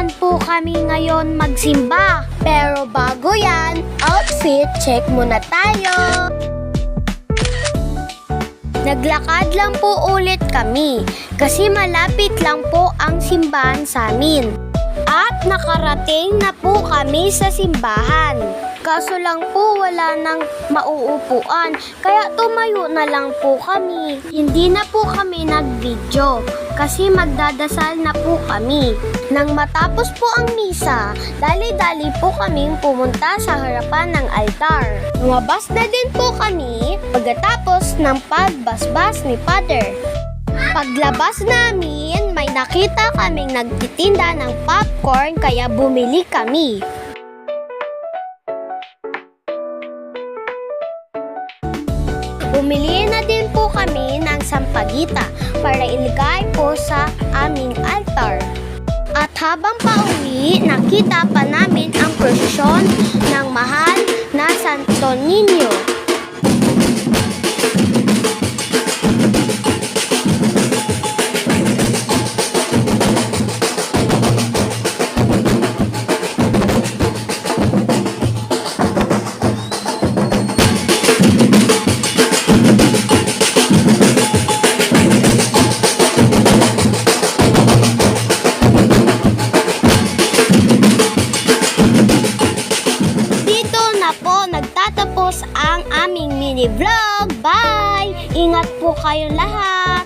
naman po kami ngayon magsimba. Pero bago yan, outfit check muna tayo. Naglakad lang po ulit kami kasi malapit lang po ang simbahan sa amin. At nakarating na po kami sa simbahan. Kaso lang po wala nang mauupuan kaya tumayo na lang po kami. Hindi na po kami nag-video kasi magdadasal na po kami. Nang matapos po ang misa, dali-dali po kami pumunta sa harapan ng altar. Lumabas na din po kami pagkatapos ng pagbasbas ni Father. Paglabas namin, nakita kaming nagtitinda ng popcorn kaya bumili kami. Bumili na din po kami ng sampagita para ilagay po sa aming altar. At habang pauwi, nakita pa namin ang prosesyon ng mahal na Santo Niño. Mini vlog. Bye! Ingat po kayo lahat!